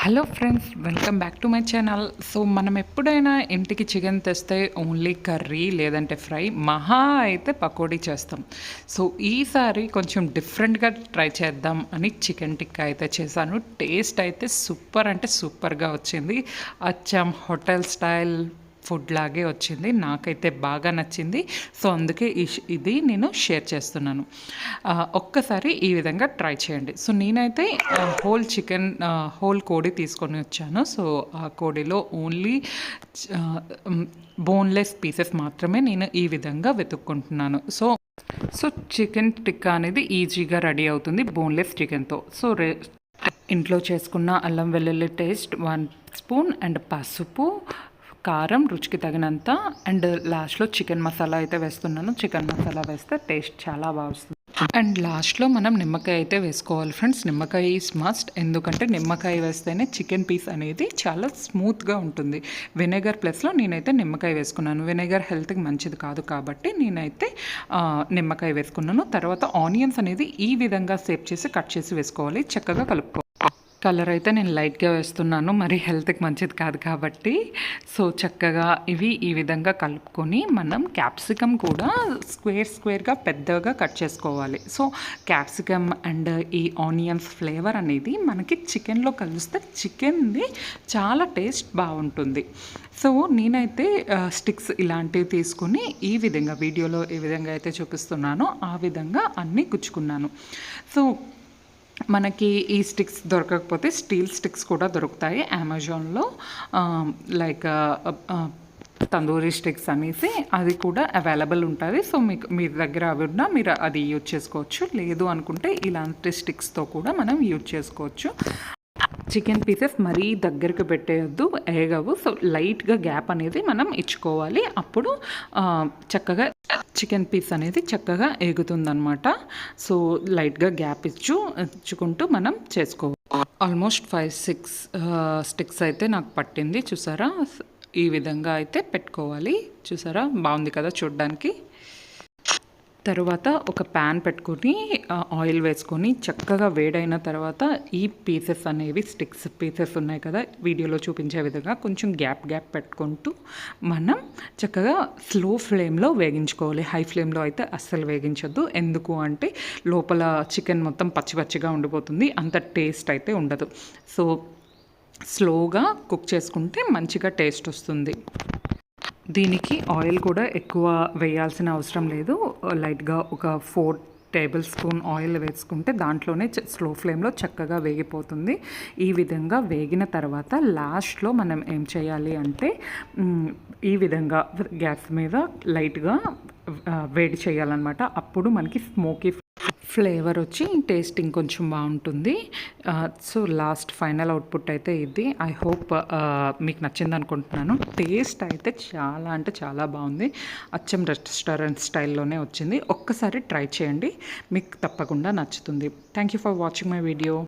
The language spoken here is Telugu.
Hello friends welcome back to my channel so మనం ఎప్పుడైనా ఇంటికి చికెన్ తెస్తే ఓన్లీ కర్రీ లేదంటే ఫ్రై మహా అయితే పకోడీ చేస్తాం. సో ఈసారి కొంచెం డిఫరెంట్గా ట్రై చేద్దాం అని చికెన్ టిక్కా అయితే చేశాను. టేస్ట్ అయితే సూపర్ అంటే సూపర్గా వచ్చింది. అచ్చం హోటల్ స్టైల్ ఫుడ్ లాగే వచ్చింది. నాకైతే బాగా నచ్చింది. సో అందుకే ఇది నేను షేర్ చేస్తున్నాను. ఒక్కసారి ఈ విధంగా ట్రై చేయండి. సో నేనైతే హోల్ చికెన్ హోల్ కోడి తీసుకొని వచ్చాను. సో ఆ కోడిలో ఓన్లీ బోన్లెస్ పీసెస్ మాత్రమే నేను ఈ విధంగా వెతుక్కుంటున్నాను. సో సో చికెన్ టిక్కా అనేది ఈజీగా రెడీ అవుతుంది బోన్లెస్ చికెన్తో. సో రే ఇంట్లో చేసుకున్న అల్లం వెల్లుల్లి టేస్ట్ వన్ స్పూన్ అండ్ పసుపు కారం రుచికి తగినంత అండ్ లాస్ట్లో చికెన్ మసాలా అయితే వేస్తున్నాను. చికెన్ మసాలా వేస్తే టేస్ట్ చాలా బాగా వస్తుంది. అండ్ లాస్ట్లో మనం నిమ్మకాయ అయితే వేసుకోవాలి ఫ్రెండ్స్. నిమ్మకాయ ఈజ్ మస్ట్ ఎందుకంటే నిమ్మకాయ వేస్తేనే చికెన్ పీస్ అనేది చాలా స్మూత్గా ఉంటుంది. వెనిగర్ ప్లస్లో నేనైతే నిమ్మకాయ వేసుకున్నాను. వెనిగర్ హెల్త్కి మంచిది కాదు కాబట్టి నేనైతే నిమ్మకాయ వేసుకున్నాను. తర్వాత ఆనియన్స్ అనేది ఈ విధంగా సేప్ చేసి కట్ చేసి వేసుకోవాలి. చక్కగా కలుపుకోవాలి కలర్ అయితే నేను లైట్గా వేస్తున్నాను. మరి హెల్త్కి మంచిది కాదు కాబట్టి. సో చక్కగా ఇవి ఈ విధంగా కలుపుకొని మనం క్యాప్సికమ్ కూడా స్క్వేర్ స్క్వేర్గా పెద్దగా కట్ చేసుకోవాలి. సో క్యాప్సికమ్ అండ్ ఈ ఆనియన్స్ ఫ్లేవర్ అనేది మనకి చికెన్లో కలిస్తే చికెన్ది చాలా టేస్ట్ బాగుంటుంది. సో నేనైతే స్టిక్స్ ఇలాంటివి తీసుకొని ఈ విధంగా వీడియోలో ఏ విధంగా అయితే చూపిస్తున్నానో ఆ విధంగా అన్నీ గుచ్చుకున్నాను. సో మనకి ఈ స్టిక్స్ దొరకకపోతే స్టీల్ స్టిక్స్ కూడా దొరుకుతాయి అమెజాన్లో. లైక్ తందూరి స్టిక్స్ అనేసి అది కూడా అవైలబుల్ ఉంటుంది. సో మీకు మీ దగ్గర అవి ఉన్నా మీరు అది యూజ్ చేసుకోవచ్చు. లేదు అనుకుంటే ఇలాంటి స్టిక్స్తో కూడా మనం యూజ్ చేసుకోవచ్చు. చికెన్ పీసెస్ మరీ దగ్గరకు పెట్టేయద్దు ఏగవు. సో లైట్గా గ్యాప్ అనేది మనం ఇచ్చుకోవాలి. అప్పుడు చక్కగా చికెన్ పీస్ అనేది చక్కగా ఎగుతుందనమాట సో లైట్గా గ్యాప్ ఇచ్చు ఇచ్చుకుంటూ మనం చేసుకోవాలి ఆల్మోస్ట్ ఫైవ్ సిక్స్ స్టిక్స్ అయితే నాకు పట్టింది. చూసారా? ఈ విధంగా అయితే పెట్టుకోవాలి. చూసారా? బాగుంది కదా చూడడానికి. తర్వాత ఒక ప్యాన్ పెట్టుకొని ఆయిల్ వేసుకొని చక్కగా వేడైన తర్వాత ఈ పీసెస్ అనేవి స్టిక్స్ పీసెస్ ఉన్నాయి కదా వీడియోలో చూపించే విధంగా కొంచెం గ్యాప్ గ్యాప్ పెట్టుకుంటూ మనం చక్కగా స్లో ఫ్లేమ్లో వేగించుకోవాలి. హై ఫ్లేమ్లో అయితే అస్సలు వేగించొద్దు. ఎందుకు అంటే లోపల చికెన్ మొత్తం పచ్చి పచ్చిగా ఉండిపోతుంది. అంత టేస్ట్ అయితే ఉండదు. సో స్లోగా కుక్ చేసుకుంటే మంచిగా టేస్ట్ వస్తుంది. దీనికి ఆయిల్ కూడా ఎక్కువ వేయాల్సిన అవసరం లేదు. లైట్గా ఒక ఫోర్ టేబుల్ స్పూన్ ఆయిల్ వేసుకుంటే దాంట్లోనే స్లో ఫ్లేమ్లో చక్కగా వేగిపోతుంది. ఈ విధంగా వేగిన తర్వాత లాస్ట్లో మనం ఏం చేయాలి అంటే ఈ విధంగా గ్యాస్ మీద లైట్గా వేడి చేయాలన్నమాట. అప్పుడు మనకి స్మోకీ ఫ్లేవర్ వచ్చి టేస్ట్ ఇంకొంచెం బాగుంటుంది. సో లాస్ట్ ఫైనల్ అవుట్పుట్ అయితే ఇది. ఐ హోప్ మీకు నచ్చింది అనుకుంటున్నాను. టేస్ట్ అయితే చాలా అంటే చాలా బాగుంది. అచ్చం రెస్టారెంట్ స్టైల్లోనే వచ్చింది. ఒక్కసారి ట్రై చేయండి. మీకు తప్పకుండా నచ్చుతుంది. Thank you for watching my video